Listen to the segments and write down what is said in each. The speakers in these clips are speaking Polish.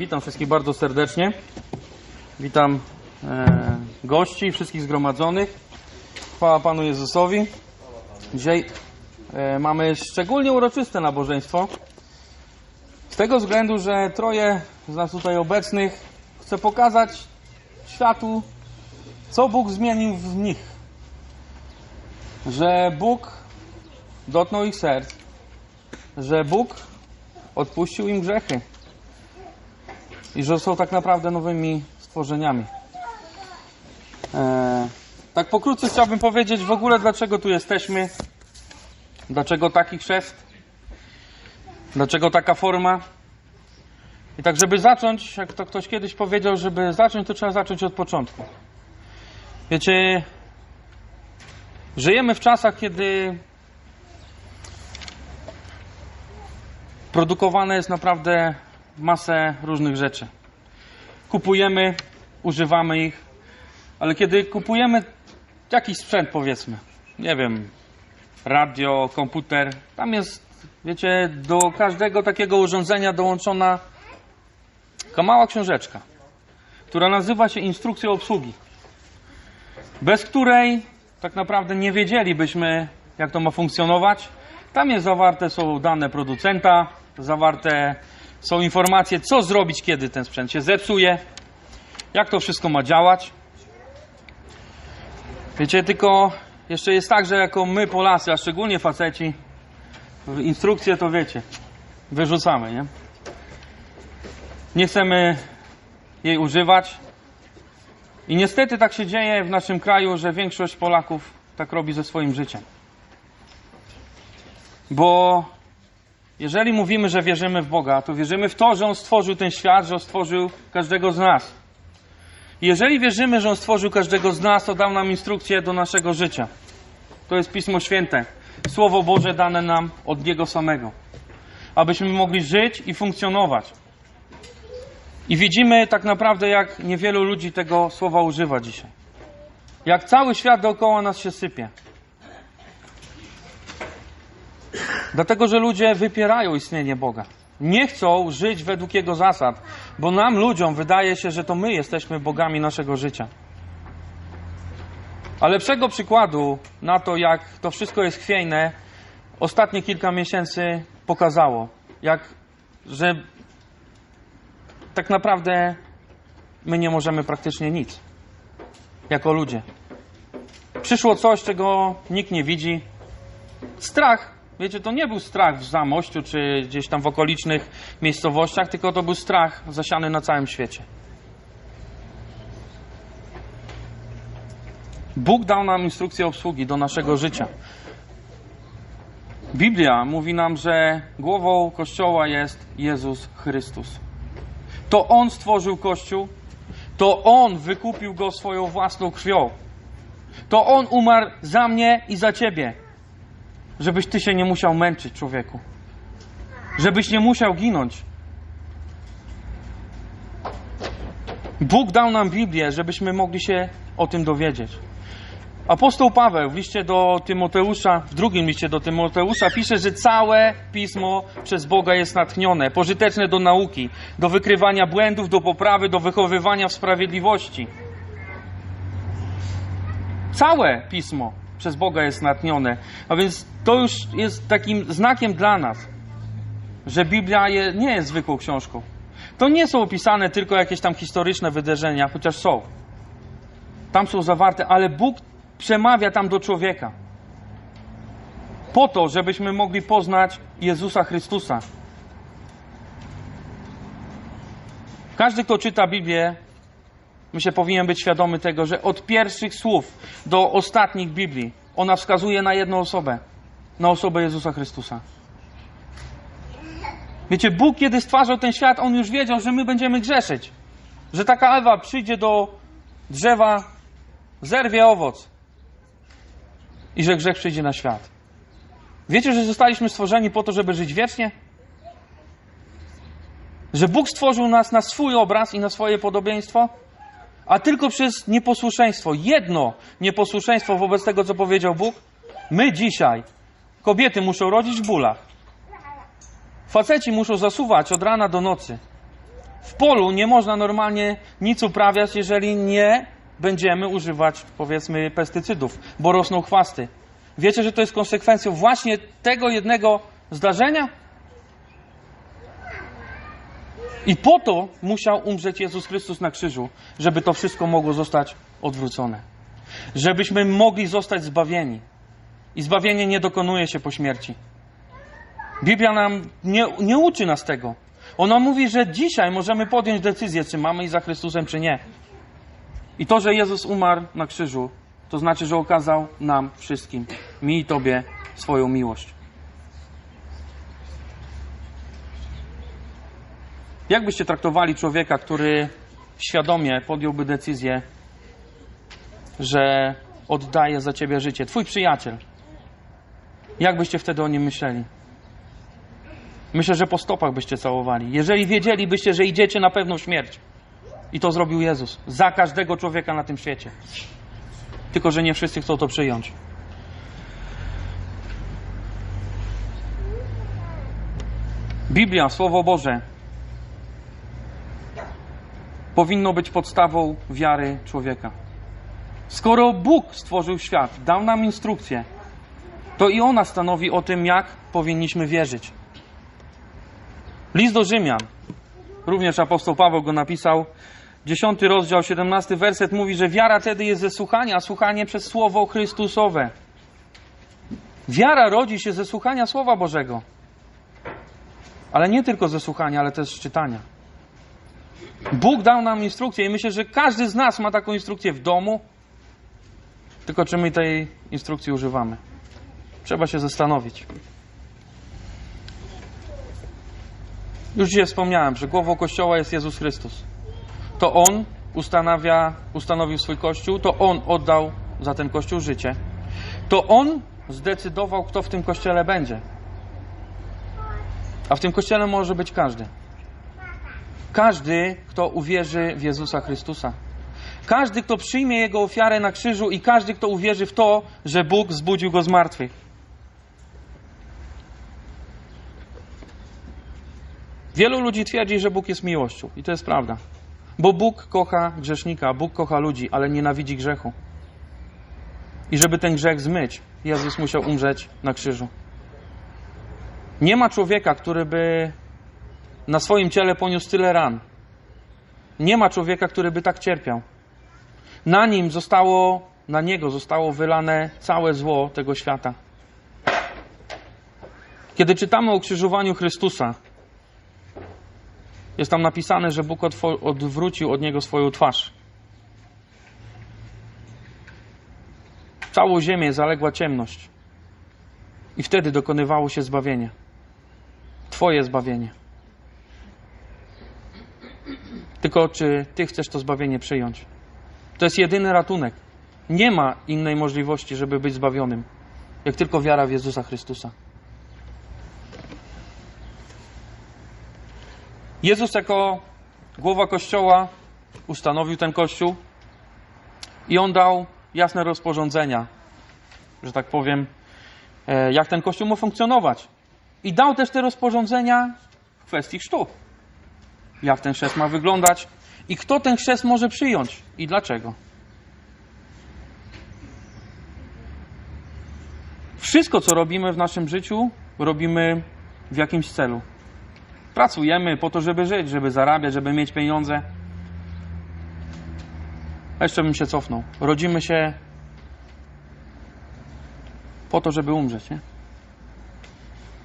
Witam wszystkich bardzo serdecznie. Witam e, gości, wszystkich zgromadzonych. Chwała Panu Jezusowi. Dzisiaj e, mamy szczególnie uroczyste nabożeństwo. Z tego względu, że troje z nas tutaj obecnych chce pokazać światu, co Bóg zmienił w nich. Że Bóg dotknął ich serc, że Bóg odpuścił im grzechy i że są tak naprawdę nowymi stworzeniami. E, tak pokrótce chciałbym powiedzieć w ogóle dlaczego tu jesteśmy, dlaczego taki chrzest, dlaczego taka forma. I tak, żeby zacząć, jak to ktoś kiedyś powiedział, żeby zacząć, to trzeba zacząć od początku. Wiecie, żyjemy w czasach, kiedy produkowane jest naprawdę masę różnych rzeczy. Kupujemy, używamy ich, ale kiedy kupujemy jakiś sprzęt, powiedzmy, nie wiem, radio, komputer, tam jest, wiecie, do każdego takiego urządzenia dołączona taka mała książeczka, która nazywa się instrukcja obsługi, bez której tak naprawdę nie wiedzielibyśmy, jak to ma funkcjonować. Tam jest zawarte są dane producenta, zawarte są informacje, co zrobić, kiedy ten sprzęt się zepsuje, jak to wszystko ma działać. Wiecie, tylko jeszcze jest tak, że jako my Polacy, a szczególnie faceci, instrukcje to wiecie, wyrzucamy, nie? Nie chcemy jej używać. I niestety tak się dzieje w naszym kraju, że większość Polaków tak robi ze swoim życiem. Bo jeżeli mówimy, że wierzymy w Boga, to wierzymy w to, że On stworzył ten świat, że On stworzył każdego z nas. Jeżeli wierzymy, że On stworzył każdego z nas, to dał nam instrukcję do naszego życia. To jest Pismo Święte. Słowo Boże dane nam od Niego samego. Abyśmy mogli żyć i funkcjonować. I widzimy tak naprawdę, jak niewielu ludzi tego słowa używa dzisiaj. Jak cały świat dookoła nas się sypie. Dlatego, że ludzie wypierają istnienie Boga. Nie chcą żyć według Jego zasad, bo nam, ludziom, wydaje się, że to my jesteśmy bogami naszego życia. A lepszego przykładu na to, jak to wszystko jest chwiejne, ostatnie kilka miesięcy pokazało. Jak, że tak naprawdę my nie możemy praktycznie nic. Jako ludzie. Przyszło coś, czego nikt nie widzi. Strach Wiecie, to nie był strach w Zamościu czy gdzieś tam w okolicznych miejscowościach, tylko to był strach zasiany na całym świecie. Bóg dał nam instrukcję obsługi do naszego życia. Biblia mówi nam, że głową Kościoła jest Jezus Chrystus. To On stworzył Kościół, to On wykupił go swoją własną krwią. To On umarł za mnie i za ciebie żebyś ty się nie musiał męczyć, człowieku. Żebyś nie musiał ginąć. Bóg dał nam Biblię, żebyśmy mogli się o tym dowiedzieć. Apostoł Paweł w liście do Tymoteusza, w drugim liście do Tymoteusza pisze, że całe pismo przez Boga jest natchnione, pożyteczne do nauki, do wykrywania błędów, do poprawy, do wychowywania w sprawiedliwości. Całe pismo przez Boga jest natchnione. A więc to już jest takim znakiem dla nas, że Biblia nie jest zwykłą książką. To nie są opisane tylko jakieś tam historyczne wydarzenia, chociaż są. Tam są zawarte, ale Bóg przemawia tam do człowieka. Po to, żebyśmy mogli poznać Jezusa Chrystusa. Każdy, kto czyta Biblię, myślę, powinien być świadomy tego, że od pierwszych słów do ostatnich Biblii ona wskazuje na jedną osobę, na osobę Jezusa Chrystusa. Wiecie, Bóg, kiedy stwarzał ten świat, On już wiedział, że my będziemy grzeszyć. Że taka Ewa przyjdzie do drzewa, zerwie owoc i że grzech przyjdzie na świat. Wiecie, że zostaliśmy stworzeni po to, żeby żyć wiecznie? Że Bóg stworzył nas na swój obraz i na swoje podobieństwo? A tylko przez nieposłuszeństwo, jedno nieposłuszeństwo wobec tego, co powiedział Bóg, my dzisiaj, kobiety muszą rodzić w bólach. Faceci muszą zasuwać od rana do nocy. W polu nie można normalnie nic uprawiać, jeżeli nie będziemy używać, powiedzmy, pestycydów, bo rosną chwasty. Wiecie, że to jest konsekwencją właśnie tego jednego zdarzenia? I po to musiał umrzeć Jezus Chrystus na krzyżu, żeby to wszystko mogło zostać odwrócone. Żebyśmy mogli zostać zbawieni. I zbawienie nie dokonuje się po śmierci. Biblia nam nie, nie uczy nas tego. Ona mówi, że dzisiaj możemy podjąć decyzję, czy mamy iść za Chrystusem, czy nie. I to, że Jezus umarł na krzyżu, to znaczy, że okazał nam wszystkim, mi i Tobie, swoją miłość. Jak byście traktowali człowieka, który świadomie podjąłby decyzję, że oddaje za ciebie życie? Twój przyjaciel. Jak byście wtedy o nim myśleli? Myślę, że po stopach byście całowali. Jeżeli wiedzielibyście, że idziecie na pewną śmierć. I to zrobił Jezus. Za każdego człowieka na tym świecie. Tylko, że nie wszyscy chcą to przyjąć. Biblia, Słowo Boże, powinno być podstawą wiary człowieka. Skoro Bóg stworzył świat, dał nam instrukcję, to i ona stanowi o tym, jak powinniśmy wierzyć. List do Rzymian, również apostoł Paweł go napisał, 10 rozdział, 17 werset mówi, że wiara wtedy jest ze słuchania, a słuchanie przez Słowo Chrystusowe. Wiara rodzi się ze słuchania Słowa Bożego. Ale nie tylko ze słuchania, ale też z czytania. Bóg dał nam instrukcję i myślę, że każdy z nas ma taką instrukcję w domu. Tylko czy my tej instrukcji używamy? Trzeba się zastanowić. Już dzisiaj wspomniałem, że głową Kościoła jest Jezus Chrystus. To On ustanawia, ustanowił swój Kościół, to On oddał za ten Kościół życie. To On zdecydował, kto w tym Kościele będzie. A w tym Kościele może być każdy. Każdy, kto uwierzy w Jezusa Chrystusa. Każdy, kto przyjmie Jego ofiarę na krzyżu i każdy, kto uwierzy w to, że Bóg zbudził Go z martwych. Wielu ludzi twierdzi, że Bóg jest miłością. I to jest prawda. Bo Bóg kocha grzesznika, Bóg kocha ludzi, ale nienawidzi grzechu. I żeby ten grzech zmyć, Jezus musiał umrzeć na krzyżu. Nie ma człowieka, który by na swoim ciele poniósł tyle ran. Nie ma człowieka, który by tak cierpiał. Na nim zostało, na niego zostało wylane całe zło tego świata. Kiedy czytamy o ukrzyżowaniu Chrystusa, jest tam napisane, że Bóg odwrócił od niego swoją twarz. Całą ziemię zaległa ciemność. I wtedy dokonywało się zbawienie. Twoje zbawienie. Tylko czy Ty chcesz to zbawienie przyjąć? To jest jedyny ratunek. Nie ma innej możliwości, żeby być zbawionym, jak tylko wiara w Jezusa Chrystusa. Jezus jako głowa Kościoła ustanowił ten Kościół i On dał jasne rozporządzenia, że tak powiem, e, jak ten Kościół ma funkcjonować. I dał też te rozporządzenia w kwestii chrztu. Jak ten chrzest ma wyglądać i kto ten chrzest może przyjąć i dlaczego. Wszystko, co robimy w naszym życiu, robimy w jakimś celu. Pracujemy po to, żeby żyć, żeby zarabiać, żeby mieć pieniądze. Jeszcze bym się cofnął. Rodzimy się po to, żeby umrzeć, nie?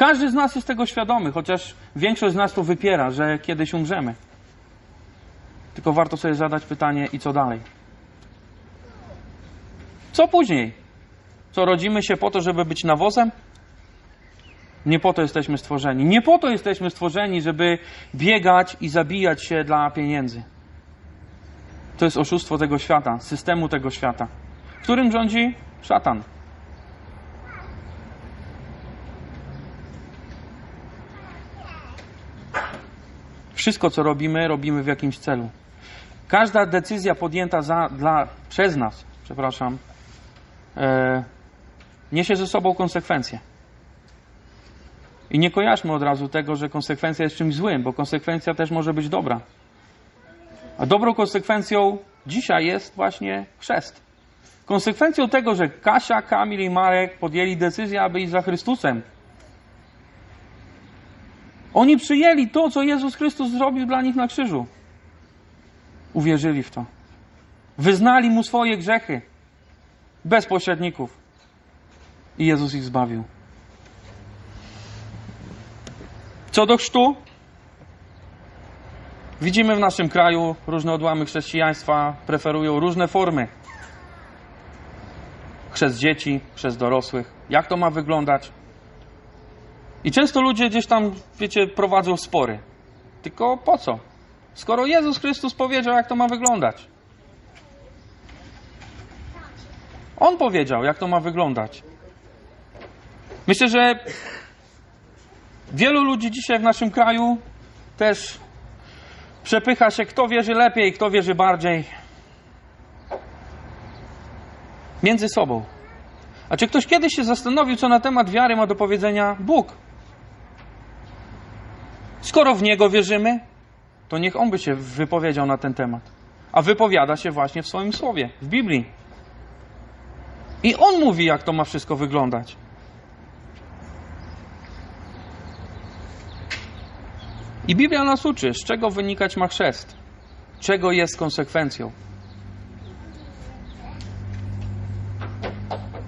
Każdy z nas jest tego świadomy, chociaż większość z nas to wypiera, że kiedyś umrzemy. Tylko warto sobie zadać pytanie, i co dalej? Co później? Co rodzimy się po to, żeby być nawozem? Nie po to jesteśmy stworzeni. Nie po to jesteśmy stworzeni, żeby biegać i zabijać się dla pieniędzy. To jest oszustwo tego świata, systemu tego świata, którym rządzi szatan. Wszystko, co robimy, robimy w jakimś celu. Każda decyzja podjęta za, dla, przez nas, przepraszam, e, niesie ze sobą konsekwencje. I nie kojarzmy od razu tego, że konsekwencja jest czymś złym, bo konsekwencja też może być dobra. A dobrą konsekwencją dzisiaj jest właśnie chrzest. Konsekwencją tego, że Kasia, Kamil i Marek podjęli decyzję, aby iść za Chrystusem. Oni przyjęli to, co Jezus Chrystus zrobił dla nich na krzyżu. Uwierzyli w to. Wyznali mu swoje grzechy bez pośredników. I Jezus ich zbawił. Co do chrztu, widzimy w naszym kraju różne odłamy chrześcijaństwa preferują różne formy. Chrzest dzieci, chrzest dorosłych. Jak to ma wyglądać? I często ludzie gdzieś tam, wiecie, prowadzą spory. Tylko po co? Skoro Jezus Chrystus powiedział, jak to ma wyglądać. On powiedział, jak to ma wyglądać. Myślę, że wielu ludzi dzisiaj w naszym kraju też przepycha się, kto wierzy lepiej, kto wierzy bardziej. Między sobą. A czy ktoś kiedyś się zastanowił, co na temat wiary ma do powiedzenia Bóg? Skoro w Niego wierzymy, to niech On by się wypowiedział na ten temat. A wypowiada się właśnie w swoim słowie, w Biblii. I On mówi, jak to ma wszystko wyglądać. I Biblia nas uczy, z czego wynikać ma chrzest, czego jest konsekwencją.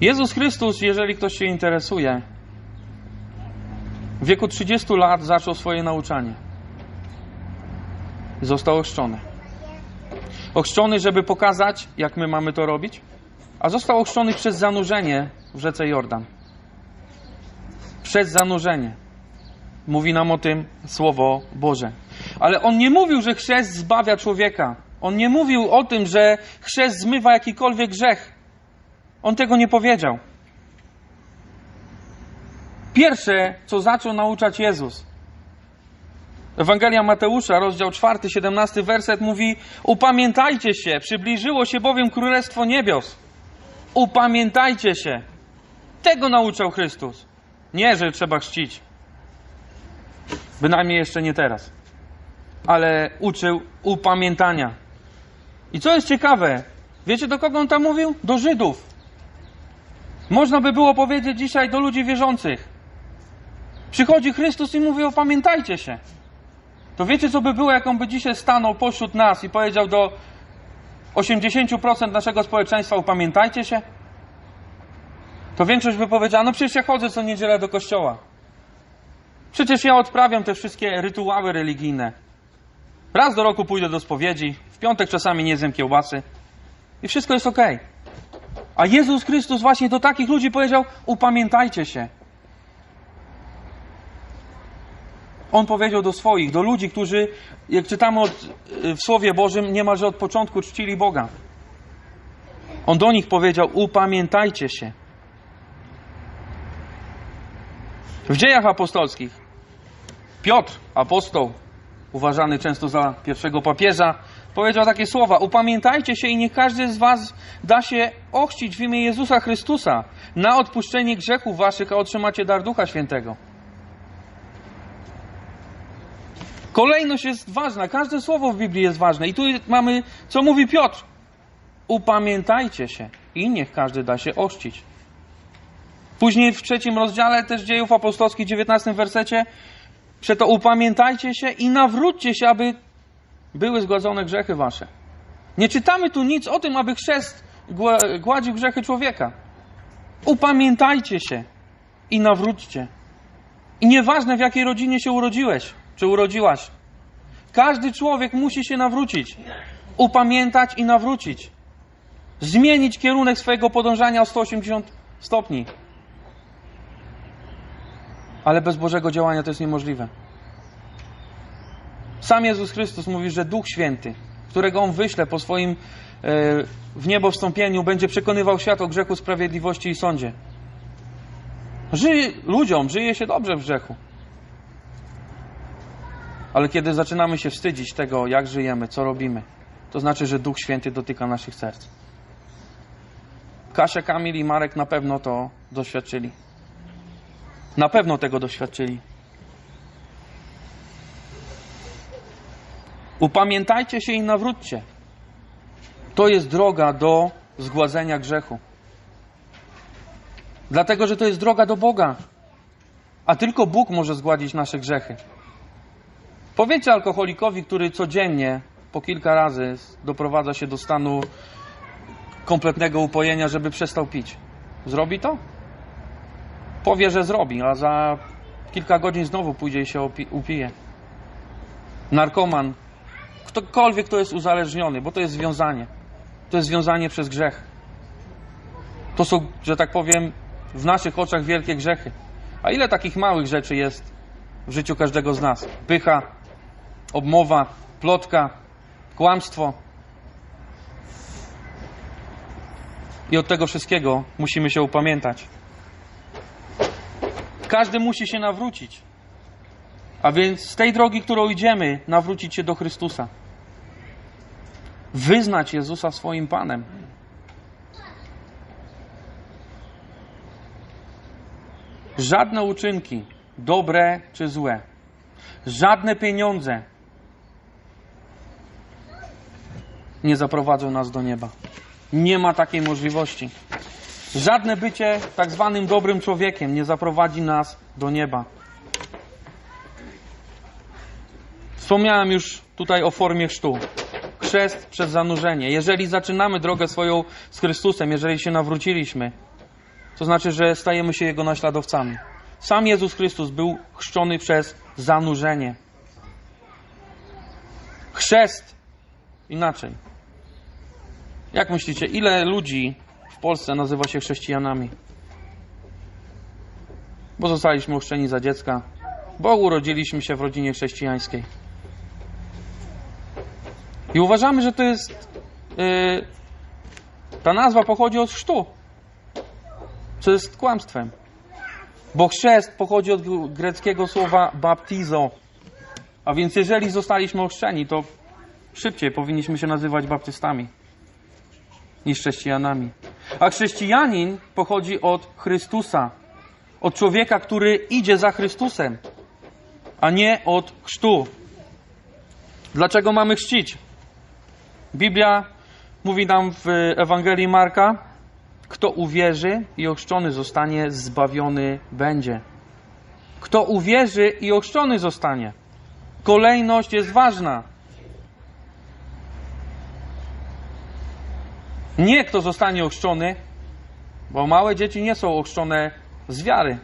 Jezus Chrystus, jeżeli ktoś się interesuje, w wieku 30 lat zaczął swoje nauczanie. Został ochrzczony. Ochrzczony, żeby pokazać, jak my mamy to robić, a został ochrzczony przez zanurzenie w rzece Jordan. Przez zanurzenie. Mówi nam o tym Słowo Boże. Ale on nie mówił, że chrzest zbawia człowieka. On nie mówił o tym, że chrzest zmywa jakikolwiek grzech. On tego nie powiedział. Pierwsze, co zaczął nauczać Jezus. Ewangelia Mateusza, rozdział 4, 17 werset mówi: Upamiętajcie się, przybliżyło się bowiem królestwo niebios. Upamiętajcie się. Tego nauczał Chrystus. Nie, że trzeba chrzcić. Bynajmniej jeszcze nie teraz. Ale uczył upamiętania. I co jest ciekawe, wiecie do kogo on tam mówił? Do Żydów. Można by było powiedzieć dzisiaj do ludzi wierzących. Przychodzi Chrystus i mówi: Opamiętajcie się. To wiecie, co by było, jak on by dzisiaj stanął pośród nas i powiedział do 80% naszego społeczeństwa: Upamiętajcie się? To większość by powiedziała: No przecież ja chodzę co niedzielę do kościoła. Przecież ja odprawiam te wszystkie rytuały religijne. Raz do roku pójdę do spowiedzi, w piątek czasami nie zjem kiełbasy i wszystko jest ok. A Jezus Chrystus właśnie do takich ludzi powiedział: Upamiętajcie się. On powiedział do swoich, do ludzi, którzy, jak czytamy od, w Słowie Bożym, niemalże od początku czcili Boga. On do nich powiedział: Upamiętajcie się. W dziejach apostolskich Piotr, apostoł, uważany często za pierwszego papieża, powiedział takie słowa: Upamiętajcie się i niech każdy z Was da się ochrzcić w imię Jezusa Chrystusa na odpuszczenie grzechów Waszych, a otrzymacie dar Ducha Świętego. Kolejność jest ważna, każde słowo w Biblii jest ważne. I tu mamy, co mówi Piotr: Upamiętajcie się i niech każdy da się ochrzcić. Później w trzecim rozdziale też dziejów apostolskich, 19 wersecie, przeto upamiętajcie się i nawróćcie się, aby były zgładzone grzechy wasze. Nie czytamy tu nic o tym, aby chrzest gładził grzechy człowieka. Upamiętajcie się i nawróćcie. I nieważne w jakiej rodzinie się urodziłeś, czy urodziłaś. Każdy człowiek musi się nawrócić. Upamiętać i nawrócić. Zmienić kierunek swojego podążania o 180 stopni. Ale bez Bożego działania to jest niemożliwe. Sam Jezus Chrystus mówi, że Duch Święty, którego On wyśle po swoim e, w niebo wstąpieniu, będzie przekonywał świat o grzechu, sprawiedliwości i sądzie. Żyje, ludziom żyje się dobrze w grzechu. Ale kiedy zaczynamy się wstydzić tego, jak żyjemy, co robimy, to znaczy, że Duch Święty dotyka naszych serc. Kasia, Kamil i Marek na pewno to doświadczyli. Na pewno tego doświadczyli. Upamiętajcie się i nawróćcie. To jest droga do zgładzenia grzechu. Dlatego, że to jest droga do Boga. A tylko Bóg może zgładzić nasze grzechy. Powiedzcie alkoholikowi, który codziennie po kilka razy doprowadza się do stanu kompletnego upojenia, żeby przestał pić. Zrobi to? Powie, że zrobi, a za kilka godzin znowu pójdzie i się upije. Narkoman, ktokolwiek, kto jest uzależniony, bo to jest związanie. To jest związanie przez grzech. To są, że tak powiem, w naszych oczach wielkie grzechy. A ile takich małych rzeczy jest w życiu każdego z nas? Pycha, obmowa, plotka, kłamstwo. I od tego wszystkiego musimy się upamiętać. Każdy musi się nawrócić. A więc z tej drogi, którą idziemy, nawrócić się do Chrystusa. Wyznać Jezusa swoim Panem. Żadne uczynki, dobre czy złe, żadne pieniądze nie zaprowadzą nas do nieba. Nie ma takiej możliwości. Żadne bycie tak zwanym dobrym człowiekiem nie zaprowadzi nas do nieba. Wspomniałem już tutaj o formie chrztu. Chrzest przez zanurzenie. Jeżeli zaczynamy drogę swoją z Chrystusem, jeżeli się nawróciliśmy, to znaczy, że stajemy się Jego naśladowcami. Sam Jezus Chrystus był chrzczony przez zanurzenie. Chrzest inaczej. Jak myślicie, ile ludzi w Polsce nazywa się chrześcijanami? Bo zostaliśmy ochrzczeni za dziecka, bo urodziliśmy się w rodzinie chrześcijańskiej. I uważamy, że to jest. Yy, ta nazwa pochodzi od chrztu, co jest kłamstwem. Bo chrzest pochodzi od greckiego słowa baptizo. A więc jeżeli zostaliśmy ochrzczeni, to szybciej powinniśmy się nazywać baptystami niż chrześcijanami. A chrześcijanin pochodzi od Chrystusa, od człowieka, który idzie za Chrystusem, a nie od chrztu. Dlaczego mamy chrzcić? Biblia mówi nam w Ewangelii Marka, kto uwierzy i ochrzczony zostanie, zbawiony będzie. Kto uwierzy i ochrzczony zostanie. Kolejność jest ważna. Nie kto zostanie ochrzczony, bo małe dzieci nie są ochrzczone z wiary.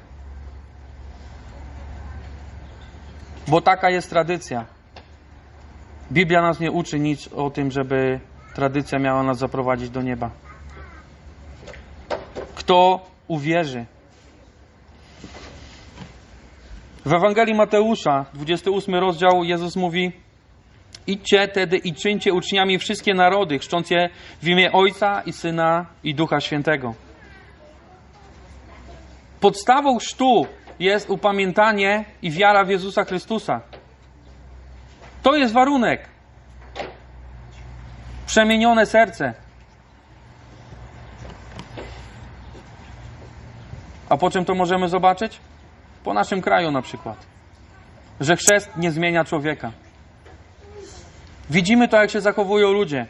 Bo taka jest tradycja. Biblia nas nie uczy nic o tym, żeby tradycja miała nas zaprowadzić do nieba. Kto uwierzy? W Ewangelii Mateusza, 28 rozdział, Jezus mówi: Idźcie tedy i czyńcie uczniami wszystkie narody, chrzcząc je w imię Ojca i Syna i Ducha Świętego. Podstawą chrztu jest upamiętanie i wiara w Jezusa Chrystusa. To jest warunek. Przemienione serce. A po czym to możemy zobaczyć? Po naszym kraju na przykład. Że chrzest nie zmienia człowieka. Widzimy to, jak się zachowują ludzie.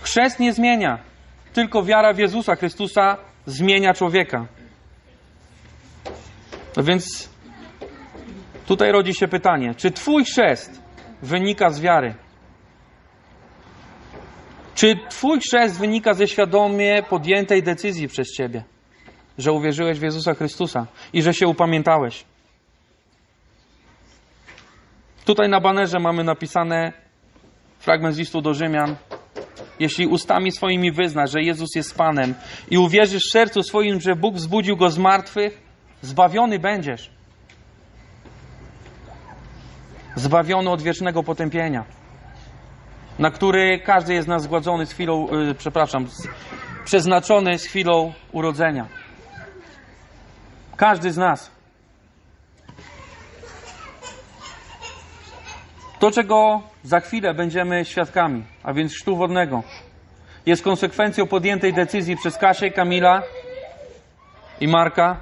Chrzest nie zmienia. Tylko wiara w Jezusa Chrystusa zmienia człowieka. No więc tutaj rodzi się pytanie: czy Twój chrzest wynika z wiary? Czy Twój chrzest wynika ze świadomie podjętej decyzji przez Ciebie, że uwierzyłeś w Jezusa Chrystusa i że się upamiętałeś? Tutaj na banerze mamy napisane fragment z listu do Rzymian. Jeśli ustami swoimi wyznasz, że Jezus jest Panem i uwierzysz w sercu swoim, że Bóg wzbudził go z martwych, zbawiony będziesz. Zbawiony od wiecznego potępienia, na który każdy jest nas zgładzony z chwilą, yy, przepraszam, z, przeznaczony z chwilą urodzenia. Każdy z nas. To, czego za chwilę będziemy świadkami, a więc chrztu wodnego, jest konsekwencją podjętej decyzji przez Kasię, Kamila i Marka,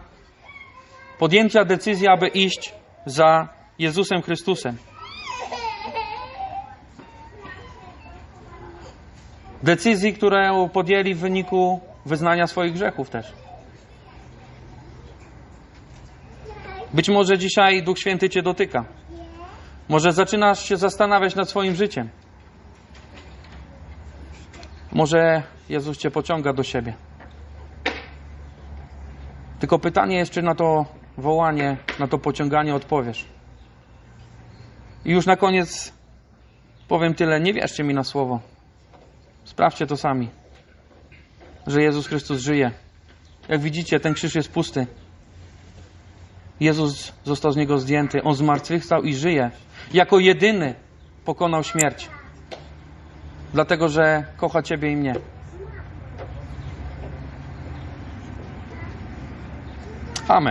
podjęcia decyzji, aby iść za Jezusem Chrystusem. Decyzji, które podjęli w wyniku wyznania swoich grzechów też. Być może dzisiaj Duch Święty Cię dotyka. Może zaczynasz się zastanawiać nad swoim życiem. Może Jezus Cię pociąga do siebie. Tylko pytanie jest, czy na to wołanie, na to pociąganie odpowiesz. I już na koniec powiem tyle. Nie wierzcie mi na słowo. Sprawdźcie to sami. Że Jezus Chrystus żyje. Jak widzicie, ten krzyż jest pusty. Jezus został z niego zdjęty. On zmartwychwstał i żyje. Jako jedyny pokonał śmierć. Dlatego, że kocha Ciebie i mnie. Amen.